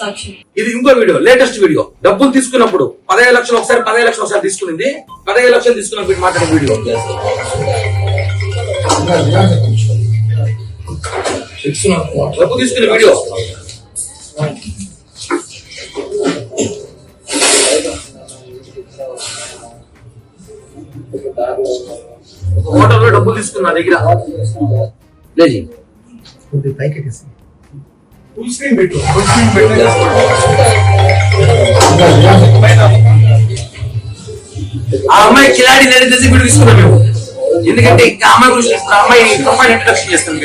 సాక్షి. ఇది ఇంకో video latest video. డబ్బులు తీసుకున్నప్పుడు పదహైదు లక్షలు ఒకసారి పదహైదు లక్షలు ఒకసారి తీసుకునింది. పదహైదు లక్షలు తీసుకున్న వీడు మాట్లాడే వీడియో. డబ్బు తీసుకున్న వీడియో. హోటల్లో డబ్బులు తీసుకున్నా దగ్గర. లేజీ ఫుల్ స్క్రీన్ పెట్టు. ఆ అమ్మాయి కిలాడి నేను తెలిసి వీడు తీసుకున్నాం మేము. ఎందుకంటే ఇంకా అమ్మాయి గురించి. ఆ అమ్మాయి అమ్మాయి ఇంట్రడక్షన్ చేస్తాను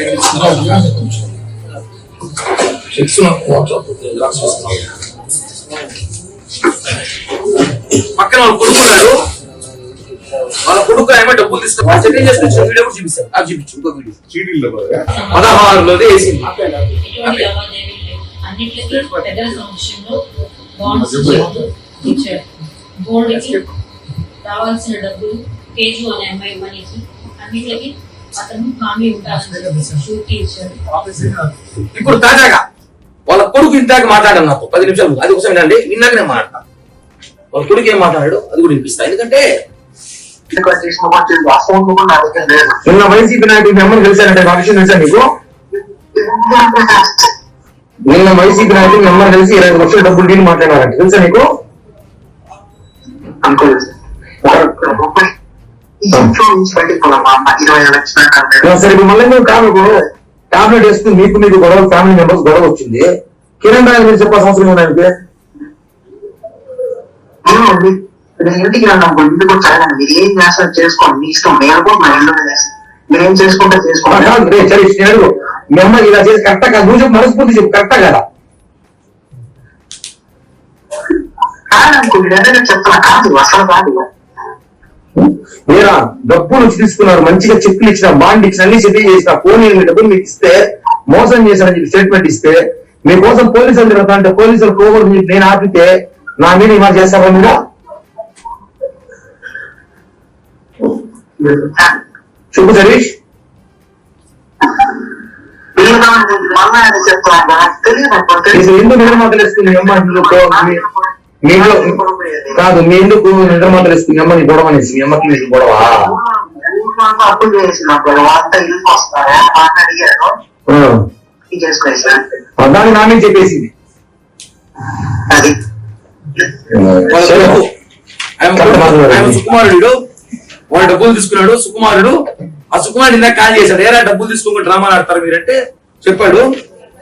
పక్కన వాళ్ళ కొడుకు ఉన్నాడు. వాళ్ళ కొడుకు ఏమో డబ్బులు తీసుకుని వాళ్ళు సెటిల్ చేసుకుని వీడియో కూడా చూపిస్తారు అది చూపించు ఇంకో వీడియో. పదహారులోదే వేసింది అన్నిట్లకి పెద్దల సమక్షంలో బాండ్స్ ఇచ్చాడు గోల్డ్కి రావాల్సిన డబ్బులు కేజు అనే అమ్మాయి మనీకి అన్నిట్లకి అతను హామీ ఉంటానని షూరిటీ ఇచ్చాడు ఇప్పుడు తాజాగా వాళ్ళ కొడుకు ఇందాక మాట్లాడాను నాతో పది నిమిషాలు అది ఒకసారి వినండి. విన్నాక నేను మాట్లాడతా. వాళ్ళ కొడుకు ఏం మాట్లాడాడు అది కూడా వినిపిస్తా. ఎందుకంటే నిన్న వైసీపీ నాయకుడు నెంబర్ తెలిసానంటే నా విషయం తెలుసా నీకు? నిన్న వైసీపీ నాయకుడు నెంబర్ తెలిసి ఇరవై లక్షల డబ్బులు డీల్ మాట్లాడారంట. తెలుసా నీకు? సరే మళ్ళీ నువ్వు కాదు టాబ్లెట్ వేసుకుని మీకు మీకు గొడవ ఫ్యామిలీ మెంబర్స్ గొడవ వచ్చింది. కిరణ్ రాయ్ మీరు చెప్పాల్సిన అవసరం ఉన్నాయంటే ఇంటికి రాను ఇంటికి వచ్చాను మీరు ఏం చేస్తారు? చేసుకోండి. మీ ఇష్టం. నేను కూడా మా ఇల్లు చేస్తాను మీరు ఏం చేసుకుంటే చేసుకోండి. మీ అమ్మ ఇలా చేసి కరెక్టా కాదు నువ్వు చెప్పు మనస్ఫూర్తి చెప్పు కరెక్టా కదా మీరా డబ్బులు తీసుకున్నారు మంచిగా చెక్కులు ఇచ్చిన బాండ్ ఇచ్చిన అన్ని సెటిల్ చేసిన ఫోన్ డబ్బులు మీకు ఇస్తే మోసం చేశారని చెప్పి స్టేట్మెంట్ ఇస్తే మీకోసం పోలీసులు తిరుగుతా అంటే పోలీసులు పోకూడదు నేను ఆపితే నా మీద ఇలా చేస్తారా మీరు చెప్పు సరీష్. ఎందుకు నిద్రమాతలు వేసుకుని మీ అమ్మ ఇంట్లో మీ- మీ ఇంట్లో కాదు మీ ఎందుకు నిద్రమాతలు వేసుకుని మీ అమ్మ నీ గొడవ అనేసి మీ అమ్మకి మీకు గొడవ? అప్పులు చేసినప్పుడు అంతా ఇల్లు వస్తారా అని అడిగారు ఆ. ఇది చేసుకునేసాను ఆ, దాన్ని నా మీద చెప్పేసింది అది సుకుమారుడు. వాడు డబ్బులు తీసుకున్నాడు సుకుమారుడు. ఆ సుకుమారుడు ఇందాక కాల్ చేశాడు ఏరా డబ్బులు తీసుకోకుండా డ్రామాలు ఆడతారు మీరంటే. చెప్పాడు.